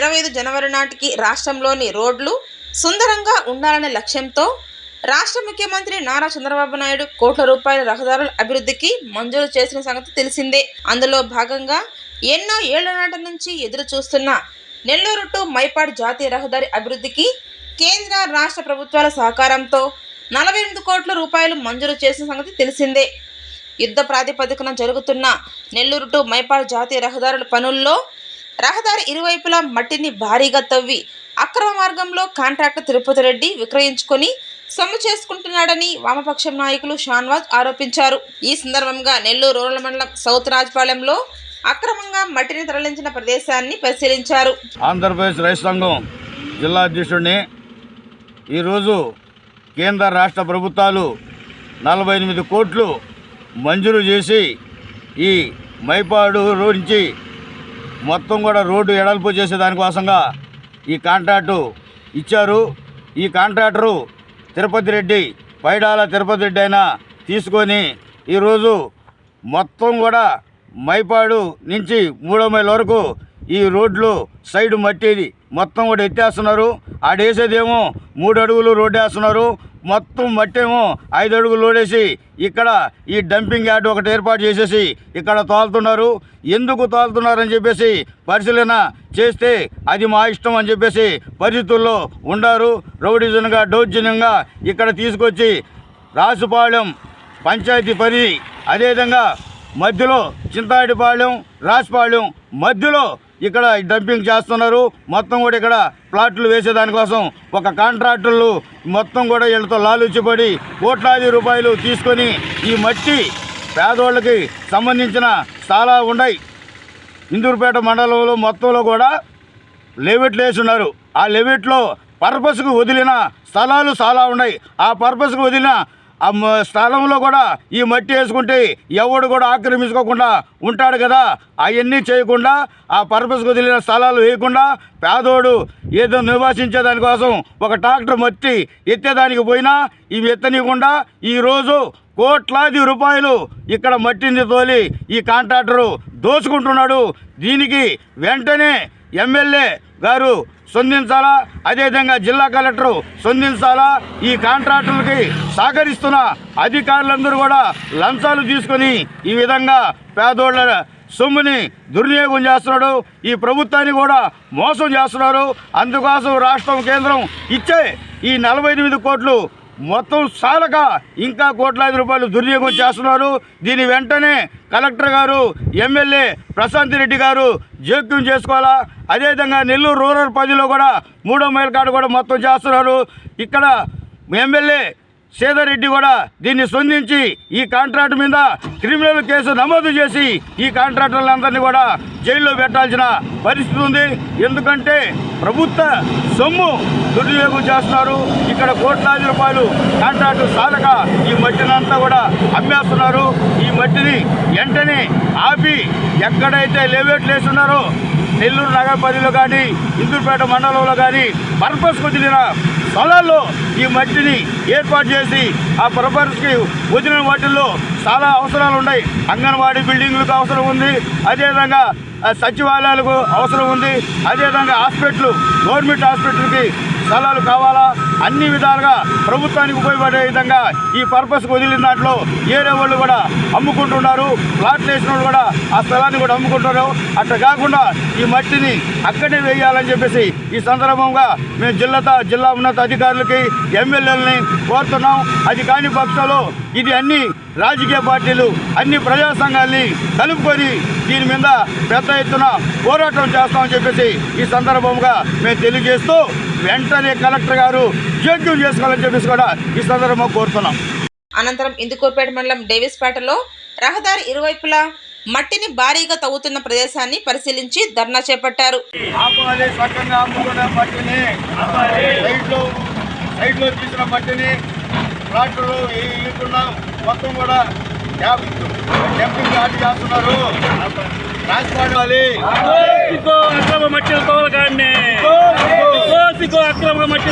ఇరవై ఐదు జనవరి నాటికి రాష్ట్రంలోని రోడ్లు సుందరంగా ఉండాలనే లక్ష్యంతో రాష్ట్ర ముఖ్యమంత్రి నారా చంద్రబాబు నాయుడు కోట్ల రూపాయల రహదారుల అభివృద్ధికి మంజూరు చేసిన సంగతి తెలిసిందే. అందులో భాగంగా ఎన్నో ఏళ్ళ నాటి నుంచి ఎదురు చూస్తున్న నెల్లూరు టు మైపాడ్ జాతీయ రహదారి అభివృద్ధికి కేంద్ర రాష్ట్ర ప్రభుత్వాల సహకారంతో నలభై ఎనిమిది కోట్ల రూపాయలు మంజూరు చేసిన సంగతి తెలిసిందే. యుద్ధ ప్రాతిపదికన జరుగుతున్న నెల్లూరు టు మైపాడు జాతీయ రహదారుల పనుల్లో రహదారి ఇరువైపులా మట్టిని భారీగా తవ్వి అక్రమ మార్గంలో కాంట్రాక్టర్ తిరుపతి రెడ్డి విక్రయించుకొని సొమ్ము చేసుకుంటున్నాడని వామపక్షం నాయకులు షాన్వాజ్ ఆరోపించారు. ఈ సందర్భంగా నెల్లూరు రూరల్ మండలం సౌత్ రాజపాలెంలో అక్రమంగా మట్టిని తరలించిన ప్రదేశాన్ని పరిశీలించారు. ఆంధ్రప్రదేశ్ రైతు సంఘం జిల్లా అధ్యక్షుడిని ఈరోజు కేంద్ర రాష్ట్ర ప్రభుత్వాలు నలభై ఎనిమిది కోట్లు మంజూరు చేసి ఈ మైపాడు నుంచి మొత్తం కూడా రోడ్డు ఎడల్పు చేసే దానికోసంగా ఈ కాంట్రాక్టు ఇచ్చారు. ఈ కాంట్రాక్టరు తిరుపతి రెడ్డి పైడాల తిరుపతి రెడ్డి అయినా తీసుకొని ఈరోజు మొత్తం కూడా మైపాడు నుంచి మూడో మైల్ వరకు ఈ రోడ్లు సైడ్ మట్టిది. మొత్తం కూడా ఎత్తేస్తున్నారు. ఆడేసేదేమో మూడు అడుగులు రోడ్డు వేస్తున్నారు మొత్తం మట్టేమో ఐదు అడుగులు లోడేసి ఇక్కడ ఈ డంపింగ్ యార్డ్ ఒకటి ఏర్పాటు చేసేసి ఇక్కడ తోలుతున్నారు ఎందుకు తోలుతున్నారని చెప్పేసి పరిశీలన చేస్తే అది మా ఇష్టం అని చెప్పేసి పరిస్థితుల్లో ఉండారు. రౌడిజన్గా దౌర్జన్యంగా ఇక్కడ తీసుకొచ్చి రాసుపాలెం పంచాయతీ పరిధి. అదేవిధంగా మధ్యలో చింతాడిపాళెం రాసిపాళెం మధ్యలో ఇక్కడ డంపింగ్ చేస్తున్నారు. మొత్తం కూడా ఇక్కడ ప్లాట్లు వేసేదానికోసం ఒక కాంట్రాక్టర్లు మొత్తం కూడా వీళ్ళతో లాలుచిపడి కోట్లాది రూపాయలు తీసుకొని ఈ మట్టి పేదోళ్ళకి సంబంధించిన చాలా ఉన్నాయి. ఇందూరుపేట మండలంలో మొత్తంలో కూడా లెవిట్లు వేసున్నారు ఆ లెవిట్లో పర్పస్కు వదిలిన స్థలాలు చాలా ఉన్నాయి. ఆ పర్పస్కు వదిలిన ఆ స్థలంలో కూడా ఈ మట్టి వేసుకుంటే ఎవడు కూడా ఆక్రమించుకోకుండా ఉంటాడు కదా. అవన్నీ చేయకుండా ఆ పర్పస్కు వదిలిన స్థలాలు వేయకుండా పేదోడు ఏదో నివాసించే దానికోసం ఒక ట్రాక్టర్ మట్టి ఎత్తేదానికి పోయినా ఇవి ఎత్తనీయకుండా ఈరోజు కోట్లాది రూపాయలు ఇక్కడ మట్టిని తోలి ఈ కాంట్రాక్టరు దోచుకుంటున్నాడు. దీనికి వెంటనే ఎమ్మెల్యే గారు స్పందించాలా? అదేవిధంగా జిల్లా కలెక్టర్ స్పందించాలా? ఈ కాంట్రాక్టర్లకి సహకరిస్తున్న అధికారులందరూ కూడా లంచాలు తీసుకొని ఈ విధంగా పేదోళ్ళ సొమ్ముని దుర్వినియోగం చేస్తున్నాడు. ఈ ప్రభుత్వాన్ని కూడా మోసం చేస్తున్నారు. అందుకోసం రాష్ట్రం కేంద్రం ఇచ్చే ఈ నలభై ఎనిమిది కోట్లు మొత్తం సాలక ఇంకా కోట్లాది రూపాయలు దుర్వినియోగం చేస్తున్నారు. దీని వెంటనే కలెక్టర్ గారు ఎమ్మెల్యే ప్రశాంత్ రెడ్డి గారు జోక్యం చేసుకోవాలా? అదేవిధంగా నెల్లూరు రూరల్ పదిలో కూడా మూడో మైల్ కాడ కూడా మొత్తం చేస్తున్నారు. ఇక్కడ ఎమ్మెల్యే సేదరెడ్డి కూడా దీన్ని స్పందించి ఈ కాంట్రాక్ట్ మీద క్రిమినల్ కేసు నమోదు చేసి ఈ కాంట్రాక్టర్లందరినీ కూడా జైల్లో పెట్టాల్సిన పరిస్థితి ఉంది. ఎందుకంటే ప్రభుత్వ సొమ్ము దుర్వినియోగం చేస్తున్నారు. ఇక్కడ కోట్లాది రూపాయలు కాంట్రాక్టు సాధక ఈ మట్టిని అంతా కూడా అమ్మేస్తున్నారు. ఈ మట్టిని వెంటనే ఆపి ఎక్కడైతే లేవేట్లు వేస్తున్నారో నెల్లూరు నగరపల్లిలో కానీ ఇందుపేట మండలంలో కానీ పర్పస్ వదిలిన స్థలాల్లో ఈ మట్టిని ఏర్పాటు చేసి ఆ పర్పస్కి వదిలిన వాటిల్లో చాలా అవసరాలు ఉన్నాయి. అంగన్వాడీ బిల్డింగ్లకు అవసరం ఉంది. అదేవిధంగా సచివాలయాలకు అవసరం ఉంది. అదేవిధంగా హాస్పిటల్ గవర్నమెంట్ హాస్పిటల్కి స్థలాలు కావాలా? అన్ని విధాలుగా ప్రభుత్వానికి ఉపయోగపడే విధంగా ఈ పర్పస్కి వదిలిన దాంట్లో ఏరే వాళ్ళు కూడా అమ్ముకుంటున్నారు. ప్లాట్లు వేసిన వాళ్ళు కూడా ఆ స్థలాన్ని కూడా అమ్ముకుంటున్నారు. అట్లా కాకుండా ఈ మట్టిని అక్కడే వేయాలని చెప్పేసి ఈ సందర్భంగా మేము జిల్లా జిల్లా ఉన్నత అధికారులకి ఎమ్మెల్యేలని కోరుతున్నాం. అది కాని పక్షంలో ఇది అన్ని రాజకీయ పార్టీలు అన్ని ప్రజా సంఘాలని కలుపుకొని దీని మీద పెద్ద ఎత్తున పోరాటం చేస్తామని చెప్పేసి ఈ సందర్భంగా మేము తెలియజేస్తూ వెంటనే కలెక్టర్ గారు జోక్యం చేసుకోవాలని చెప్పేసి కూడా ఈ సందర్భంగా కోరుతున్నాం. అనంతరం ఇందుకూరుపేట మండలం డేవిస్పేటలో రహదారి ఇరువైపులా మట్టిని భారీగా తవ్వుతున్న ప్రదేశాన్ని పరిశీలించి ధర్నా చేపట్టారు. తీసిన మట్టిని ప్లాట్లు వేయకుండా మొత్తం కూడా చేస్తున్నారు. అక్రమ మట్టి అక్రమ మట్టి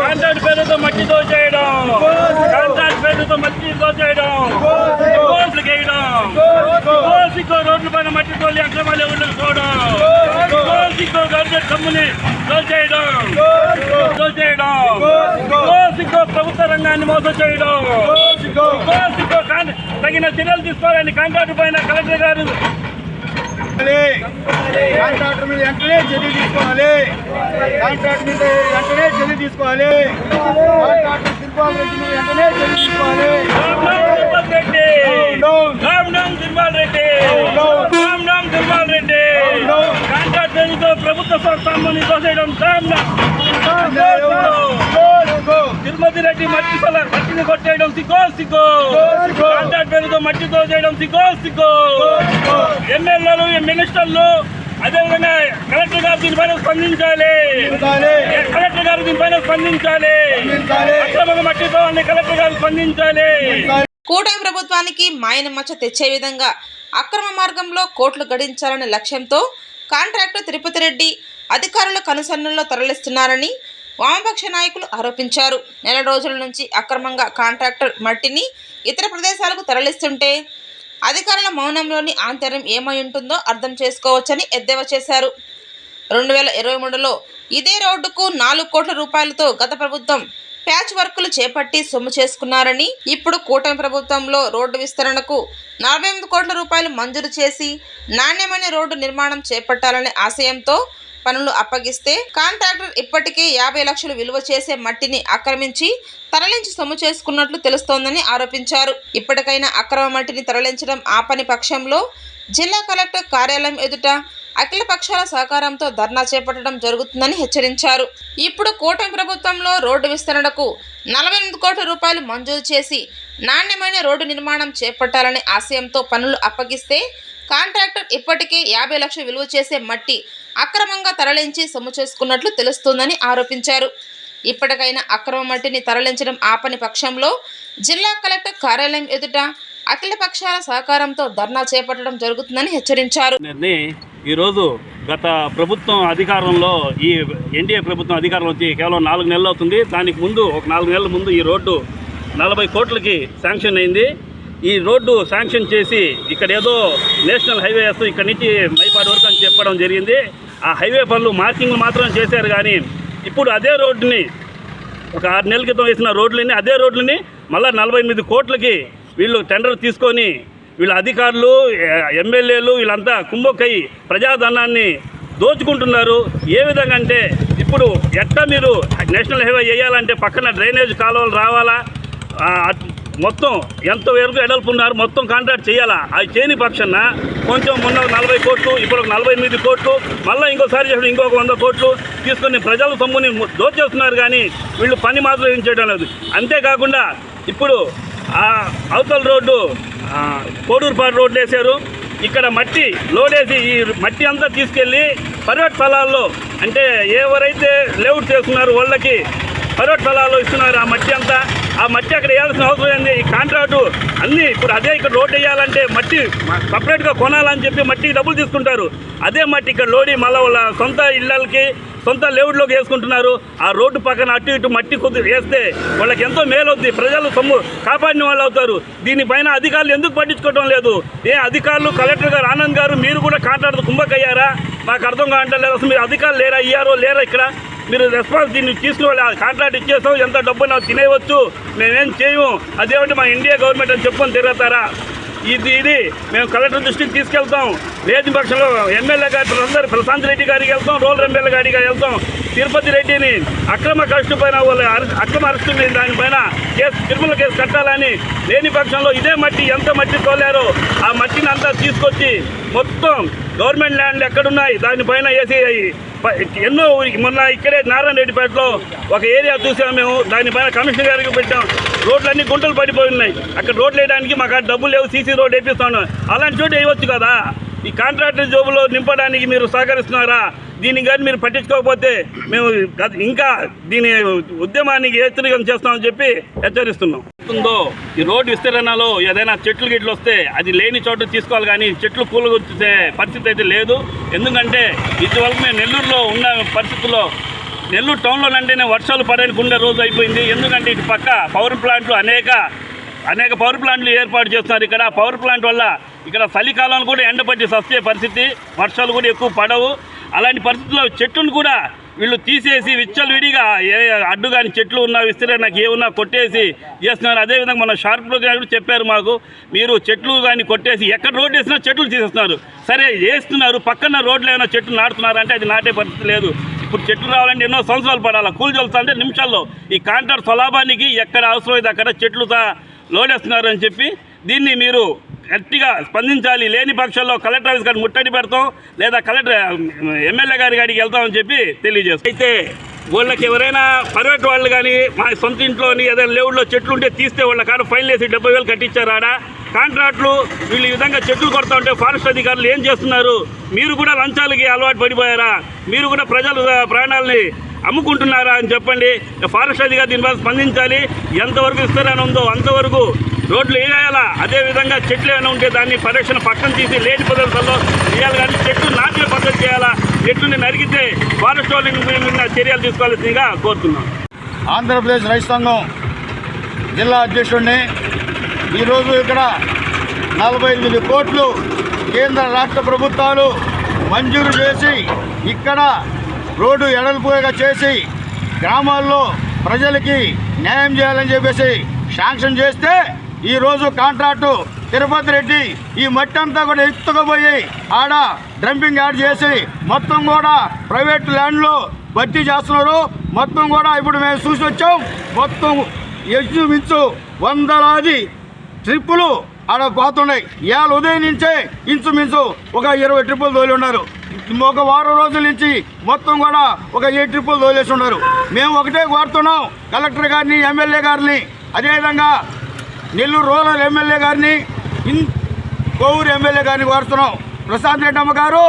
కాంట్రాక్ట్ పేరుతో మట్టి కాంట్రాక్ట్ పేరుతో మట్టి కోసికో. రోడ్ల పైన మట్టి తోలి అక్రమాలు ఎవరు సొమ్ముని దోచేయడం సిగ్గో ప్రభుత్వ రంగాన్ని మోసం చేయడం. సిగ్గో సిగ్గో తగిన చర్యలు తీసుకోవాలని కాంట్రాక్ట్ పైన కలెక్టర్ గారు. కాంట్రాక్టర్ మీద వెంటనే చర్య తీసుకోవాలి. కాంట్రాక్ట్ మీద వెంటనే చర్య తీసుకోవాలి. కాంట్రాక్టర్ తిరుపాల రెడ్డి మీద వెంటనే చర్య తీసుకోవాలి. ప్రభుత్వ రామ్ నామ్ తిరుమతి రెడ్డి మట్టి సల మట్టిని కొట్టేయడం సిగ్గో సిగ్గో. కాంట్రాక్ట్ పేరుతో మట్టి దోసేయడం సిగ్గో సిగ్గో. ఎమ్మెల్యేలు మినిస్టర్లు అదేవిధంగా కలెక్టర్ గారు దీనిపైన స్పందించాలి. కలెక్టర్ గారు దీనిపైన స్పందించాలి. అక్రమంగా మట్టితో అన్ని కలెక్టర్ గారు స్పందించాలి. కూటమి ప్రభుత్వానికి మాయన మచ్చ తెచ్చే విధంగా అక్రమ మార్గంలో కోట్లు గడించాలనే లక్ష్యంతో కాంట్రాక్టర్ తిరుపతి రెడ్డి అధికారుల కనుసన్నల్లో తరలిస్తున్నారని వామపక్ష నాయకులు ఆరోపించారు. నెల రోజుల నుంచి అక్రమంగా కాంట్రాక్టర్ మట్టిని ఇతర ప్రదేశాలకు తరలిస్తుంటే అధికారుల మౌనంలోని ఆంతర్యం ఏమై ఉంటుందో అర్థం చేసుకోవచ్చని ఎద్దేవా చేశారు. రెండు వేల ఇరవై మూడులో ఇదే రోడ్డుకు నాలుగు కోట్ల రూపాయలతో గత ప్రభుత్వం ప్యాచ్ వర్కులు చేపట్టి సొమ్ము చేసుకున్నారని ఇప్పుడు కూటమి ప్రభుత్వంలో రోడ్డు విస్తరణకు నలభై ఎనిమిది కోట్ల రూపాయలు మంజూరు చేసి నాణ్యమైన రోడ్డు నిర్మాణం చేపట్టాలనే ఆశయంతో పనులు అప్పగిస్తే కాంట్రాక్టర్ ఇప్పటికే యాభై లక్షలు విలువ చేసే మట్టిని ఆక్రమించి తరలించి సొమ్ము చేసుకున్నట్లు తెలుస్తోందని ఆరోపించారు. ఇప్పటికైనా అక్రమ మట్టిని తరలించడం ఆపని పక్షంలో జిల్లా కలెక్టర్ కార్యాలయం ఎదుట అఖిల పక్షాల సహకారంతో ధర్నా చేపట్టడం జరుగుతుందని హెచ్చరించారు. ఇప్పుడు కూటమి ప్రభుత్వంలో రోడ్డు విస్తరణకు నలభై ఎనిమిది కోట్ల రూపాయలు మంజూరు చేసి నాణ్యమైన రోడ్డు నిర్మాణం చేపట్టాలనే ఆశయంతో పనులు అప్పగిస్తే కాంట్రాక్టర్ ఇప్పటికే యాభై లక్షలు విలువ చేసే మట్టి అక్రమంగా తరలించి సొమ్ము చేసుకున్నట్లు తెలుస్తోందని ఆరోపించారు. ఇప్పటికైనా అక్రమ మట్టిని తరలించడం ఆపని పక్షంలో జిల్లా కలెక్టర్ కార్యాలయం ఎదుట అఖిల పక్షాల సహకారంతో ధర్నా చేపట్టడం జరుగుతుందని హెచ్చరించారు. ఈరోజు గత ప్రభుత్వం అధికారంలో ఈ ఎన్డీఏ ప్రభుత్వం అధికారంలో వచ్చి కేవలం నాలుగు నెలలు అవుతుంది. దానికి ముందు ఒక నాలుగు నెలల ముందు ఈ రోడ్డు నలభై కోట్లకి శాంక్షన్ అయింది. ఈ రోడ్డు శాంక్షన్ చేసి ఇక్కడ ఏదో నేషనల్ హైవే వేస్తూ ఇక్కడ నుంచి మైపాడు వరకు అని చెప్పడం జరిగింది. ఆ హైవే పనులు మార్కింగ్లు మాత్రం చేశారు కానీ ఇప్పుడు అదే రోడ్డుని ఒక ఆరు నెలల క్రితం వేసిన రోడ్లని అదే రోడ్లని మళ్ళీ నలభై ఎనిమిది కోట్లకి వీళ్ళు టెండర్ తీసుకొని వీళ్ళ అధికారులు ఎమ్మెల్యేలు వీళ్ళంతా కుంభకై ప్రజాధనాన్ని దోచుకుంటున్నారు. ఏ విధంగా అంటే ఇప్పుడు ఎట్లా మీరు నేషనల్ హైవే వేయాలంటే పక్కన డ్రైనేజ్ కాలువలు రావాలా? మొత్తం ఎంత వరకు ఎడల్పు ఉన్నారు మొత్తం కాంట్రాక్ట్ చేయాలా? అది చేయని పక్షాన కొంచెం మొన్న నలభై కోట్లు ఇప్పుడు ఒక నలభై ఎనిమిది కోట్లు మళ్ళీ ఇంకోసారి చేసిన ఇంకొక వంద కోట్లు తీసుకొని ప్రజల సొమ్ముని దోచేస్తున్నారు కానీ వీళ్ళు పని మాత్రం ఏం చేయడం లేదు. అంతేకాకుండా ఇప్పుడు అవతల రోడ్డు ఆ, కోడూరుపాడు రోడ్డు వేశారు. ఇక్కడ మట్టి లోడేసి ఈ మట్టి అంతా తీసుకెళ్ళి పర్వత స్థలాల్లో అంటే ఎవరైతే లేఅవుట్ చేస్తున్నారో వాళ్ళకి పర్వత స్థలాల్లో ఇస్తున్నారు ఆ మట్టి అంతా. ఆ మట్టి అక్కడ వేయాల్సిన అవసరం ఏంది? ఈ కాంట్రాక్టు అన్నీ ఇప్పుడు అదే ఇక్కడ లోడ్ వేయాలంటే మట్టి సపరేట్గా కొనాలని చెప్పి మట్టి డబ్బులు తీసుకుంటారు. అదే మట్టి ఇక్కడ లోడి మళ్ళీ వాళ్ళ సొంత ఇళ్ళకి సొంత లేవుడ్లోకి వేసుకుంటున్నారు. ఆ రోడ్డు పక్కన అటు ఇటు మట్టి కొద్ది వేస్తే వాళ్ళకి ఎంతో మేలవుద్ది. ప్రజలు సొమ్ము కాపాడిన వాళ్ళు అవుతారు. దీనిపైన అధికారులు ఎందుకు పట్టించుకోవడం లేదు? ఏ అధికారులు కలెక్టర్ గారు ఆనంద్ గారు మీరు కూడా కాంట్రాక్టర్ కుంభకయ్యారా? మాకు అర్థం కావట్లేదు అసలు మీరు అధికారులు లేరా? ఇయ్యారో లేరా ఇక్కడ? మీరు రెస్పాన్స్ దీన్ని తీసుకుని కాంట్రాక్ట్ ఇచ్చేస్తాం. ఎంత డబ్బు నాకు తినేయవచ్చు. మేమేం చేయము. అదేమిటి మా ఇండియా గవర్నమెంట్ అని చెప్పుకొని తిరుగుతారా? ఇది ఇది. మేము కలెక్టర్ దృష్టికి తీసుకెళ్తాం. లేని పక్షంలో ఎమ్మెల్యే గారి అందరూ ప్రశాంత్ రెడ్డి గారికి వెళ్తాం రూరల్ ఎమ్మెల్యే గారికి వెళ్తాం. తిరుపతి రెడ్డిని అక్రమ అరెస్టు పైన వాళ్ళు అక్రమ అరెస్టు మీద దానిపైన కేసు తిరుమల కేసు కట్టాలని లేని పక్షంలో ఇదే మట్టి ఎంత మట్టి తోలారో ఆ మట్టిని అంతా తీసుకొచ్చి మొత్తం గవర్నమెంట్ ల్యాండ్లు ఎక్కడున్నాయి దానిపైన వేసి ఎన్నో ఊరికి- మొన్న ఇక్కడే నారాయణ రెడ్డిపేటలో ఒక ఏరియా చూసాం మేము దానిపైన కమిషనర్ గారికి పెట్టాం. రోడ్లన్నీ గుంటలు పడిపోయి ఉన్నాయి. అక్కడ రోడ్లు వేయడానికి మాకు డబ్బులు లేవు సీసీ రోడ్ వేపిస్తాను. అలాంటి చోటు వేయవచ్చు కదా? ఈ కాంట్రాక్టర్ జోబులో నింపడానికి మీరు సహకరిస్తున్నారా? దీన్ని కానీ మీరు పట్టించుకోకపోతే మేము ఇంకా దీని ఉద్యమానికి హెచ్చరికం చేస్తామని చెప్పి హెచ్చరిస్తున్నాం. ఉందో ఈ రోడ్డు విస్తరణలో ఏదైనా చెట్లు గిట్లు వస్తే అది లేని చోట తీసుకోవాలి కానీ చెట్లు కూలగొచ్చే పరిస్థితి అయితే లేదు. ఎందుకంటే ఇటీవల మేము నెల్లూరులో ఉన్న పరిస్థితుల్లో నెల్లూరు టౌన్లో అంటేనే వర్షాలు పడడానికి ఉండే రోజు అయిపోయింది. ఎందుకంటే ఇటు పక్క పవర్ ప్లాంట్లు అనేక అనేక పవర్ ప్లాంట్లు ఏర్పాటు చేస్తున్నారు. ఇక్కడ పవర్ ప్లాంట్ వల్ల ఇక్కడ చలికాలం కూడా ఎండపట్టి సస్తే పరిస్థితి వర్షాలు కూడా ఎక్కువ పడవు. అలాంటి పరిస్థితుల్లో చెట్లను కూడా వీళ్ళు తీసేసి విచ్చలు విడిగా ఏ అడ్డు కానీ చెట్లు ఉన్నా విస్తరే నాకు ఏమున్నా కొట్టేసి చేస్తున్నారు. అదేవిధంగా మన షార్ప్లో కూడా చెప్పారు మాకు మీరు చెట్లు కానీ కొట్టేసి ఎక్కడ రోడ్డు వేసినా చెట్లు తీసేస్తున్నారు. సరే వేస్తున్నారు. పక్కన రోడ్లు ఏమైనా చెట్లు నాటుతున్నారు అంటే అది నాటే పరిస్థితి లేదు. ఇప్పుడు చెట్లు రావాలంటే ఎన్నో సంవత్సరాలు పడాలి. కూలి చల్లుతుంటే నిమిషాల్లో ఈ కాంట్రాక్ట్ స్వలాభానికి ఎక్కడ అవసరం అయితే అక్కడ చెట్లు లోడేస్తున్నారు అని చెప్పి దీన్ని మీరు గట్టిగా స్పందించాలి. లేని పక్షంలో కలెక్టర్ ఆఫీస్ గారికి ముట్టడి పెడతాం లేదా కలెక్టర్ ఎమ్మెల్యే గారి గారికి వెళ్తామని చెప్పి తెలియజేస్తాం. అయితే వాళ్ళకి ఎవరైనా ప్రైవేట్ వాళ్ళు కానీ మా సొంత ఇంట్లోని ఏదైనా లేవుల్లో చెట్లు ఉంటే తీస్తే వాళ్ళ కాడ ఫైన్ వేసి డెబ్బై వేలు కట్టించారు కాంట్రాక్ట్లు కాంట్రాక్టులు వీళ్ళు ఈ విధంగా చెట్లు కొడతా ఉంటే ఫారెస్ట్ అధికారులు ఏం చేస్తున్నారు? మీరు కూడా లంచాలకి అలవాటు పడిపోయారా? మీరు కూడా ప్రజలు ప్రాణాలని అమ్ముకుంటున్నారా అని చెప్పండి. ఫారెస్ట్ అధికారి దీని స్పందించాలి. ఎంతవరకు ఇస్తారని ఉందో అంతవరకు రోడ్లు వేయాలా అదేవిధంగా చెట్లు ఏమైనా ఉంటే దాన్ని పరిరక్షణ పక్కన తీసి లేని ప్రదేశాల్లో వేయాలి కానీ చెట్లు నాటే పద్ధతి చేయాలా? చెట్లని నరికితే ఫారెస్ట్ మీద చర్యలు తీసుకోవాల్సిందిగా కోరుతున్నాం. ఆంధ్రప్రదేశ్ రైతు సంఘం జిల్లా అధ్యక్షుడిని ఈరోజు ఇక్కడ నలభై ఎనిమిది కోట్లు కేంద్ర రాష్ట్ర ప్రభుత్వాలు మంజూరు చేసి ఇక్కడ రోడ్డు ఎడల్పుగా చేసి గ్రామాల్లో ప్రజలకి న్యాయం చేయాలని చెప్పేసి శాంక్షన్ చేస్తే ఈరోజు కాంట్రాక్టు తిరుపతి రెడ్డి ఈ మట్టి అంతా కూడా ఎత్తుకుపోయి ఆడ డంపింగ్ యాడ్ చేసి మొత్తం కూడా ప్రైవేట్ ల్యాండ్లో భర్తీ చేస్తున్నారు. మొత్తం కూడా ఇప్పుడు మేము చూసి వచ్చాం. మొత్తం మించు వందలాది ట్రిప్పులు ఆడ పోతున్నాయి. ఇవాళ ఉదయం నుంచే ఇంచుమించు ఒక ఇరవై ట్రిప్పులు తోలి ఉన్నారు. ఒక వారం రోజుల నుంచి మొత్తం కూడా ఒక ఏడు ట్రిప్పులు తోలేసి ఉన్నారు. మేము ఒకటే కోరుతున్నాం. కలెక్టర్ గారిని ఎమ్మెల్యే గారిని అదేవిధంగా నెల్లూరు రూరల్ ఎమ్మెల్యే గారిని ఇన్ కోవూరు ఎమ్మెల్యే గారిని కోరుతున్నాం. ప్రశాంత్ రెడ్డమ్మ గారు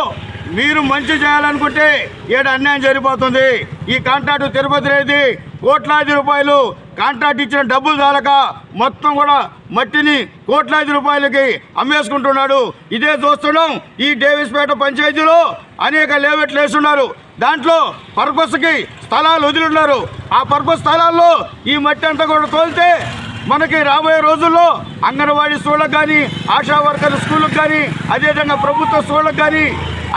మీరు మంచి చేయాలనుకుంటే ఏడు అన్యాయం జరిగిపోతుంది. ఈ కాంట్రాక్టు తిరుపతి రెడ్డి కోట్లాది రూపాయలు కాంట్రాక్ట్ ఇచ్చిన డబ్బులు చాలక మొత్తం కూడా మట్టిని కోట్లాది రూపాయలకి అమ్మేసుకుంటున్నాడు. ఇదే చూస్తున్నాం ఈ డేవిస్పేట పంచాయతీలో అనేక లేవెట్లు వేస్తున్నారు. దాంట్లో పర్పస్కి స్థలాలు వదిలిన్నారు ఆ పర్పస్ స్థలాల్లో ఈ మట్టి అంతా కూడా తోలితే మనకి రాబోయే రోజుల్లో అంగన్వాడీ స్కూళ్ళకు కానీ ఆశా వర్కర్ స్కూళ్ళకు కానీ అదేవిధంగా ప్రభుత్వ స్కూళ్ళకు కానీ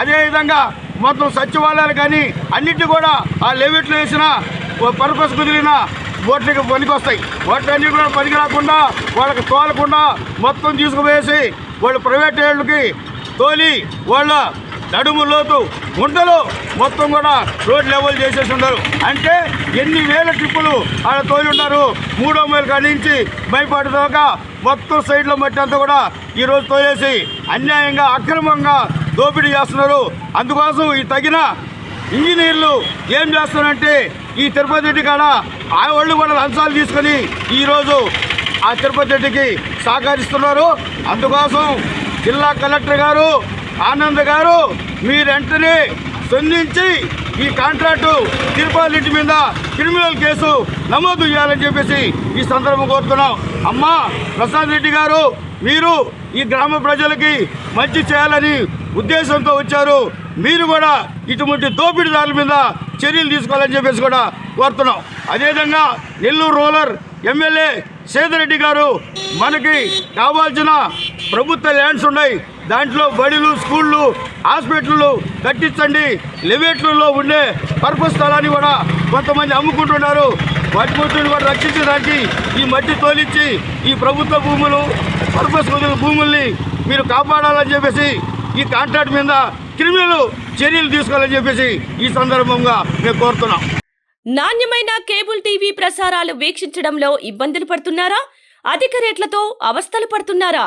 అదేవిధంగా మొత్తం సచివాలయాలు కానీ అన్నింటి కూడా ఆ లెవెట్లో వేసిన పర్పస్ కుదిరిన ఓట్లకి పనికొస్తాయి. ఓట్లన్నీ కూడా పనికి రాకుండా వాళ్ళకి తోలకుండా మొత్తం తీసుకుపోయేసి వాళ్ళు ప్రైవేట్ వాళ్ళకి తోలి వాళ్ళ నడుము లోతు గుంటలు మొత్తం కూడా రోడ్ లెవెల్ చేసేసి ఉన్నారు. అంటే ఎన్ని వేల ట్రిప్పులు ఆడ తోలి ఉన్నారు. మూడో మైలు కాడి నుంచి దాకా మొత్తం సైడ్లో మట్టి అంతా కూడా ఈరోజు తోలేసి అన్యాయంగా అక్రమంగా దోపిడీ చేస్తున్నారు. అందుకోసం ఈ తగిన ఇంజనీర్లు ఏం చేస్తున్నారంటే ఈ తిరుపతి రెడ్డి కాడ ఆ వాళ్ళు కూడా లంచాలు తీసుకొని ఈరోజు ఆ తిరుపతి రెడ్డికి సహకరిస్తున్నారు. అందుకోసం జిల్లా కలెక్టర్ గారు ఆనంద్ గారు మీరెంటనే స్పందించి ఈ కాంట్రాక్టు తిరుపతి రెడ్డి మీద క్రిమినల్ కేసు నమోదు చేయాలని చెప్పేసి ఈ సందర్భం కోరుతున్నాం. అమ్మా ప్రసాద్ రెడ్డి గారు మీరు ఈ గ్రామ ప్రజలకి మంచి చేయాలని ఉద్దేశంతో వచ్చారు. మీరు కూడా ఇటువంటి దోపిడీదారుల మీద చర్యలు తీసుకోవాలని చెప్పేసి కూడా కోరుతున్నాం. అదేవిధంగా నెల్లూరు రూరల్ ఎమ్మెల్యే సేదరెడ్డి గారు మనకి కావాల్సిన ప్రభుత్వ ల్యాండ్స్ ఉన్నాయి. దాంట్లో బడులు స్కూళ్ళు హాస్పిటళ్ళు కట్టించండి. లెవేట్లలో ఉండే పర్పస్ స్థలాన్ని కూడా కొంతమంది అమ్ముకుంటున్నారు. మట్టి గురించి కూడా రక్షించడానికి ఈ మట్టి తోలిచ్చి ఈ ప్రభుత్వ భూములు పర్పస్ కుదిరిన భూముల్ని మీరు కాపాడాలని చెప్పేసి ఈ కాంట్రాక్ట్ మీద క్రిమినల్ చర్యలు తీసుకోవాలని చెప్పేసి ఈ సందర్భంగా మేము కోరుతున్నాం. నాణ్యమైన కేబుల్ టీవీ ప్రసారాలు వీక్షించడంలో ఇబ్బందులు పడుతున్నారా? అధిక రేట్లతో అవస్థలు పడుతున్నారా?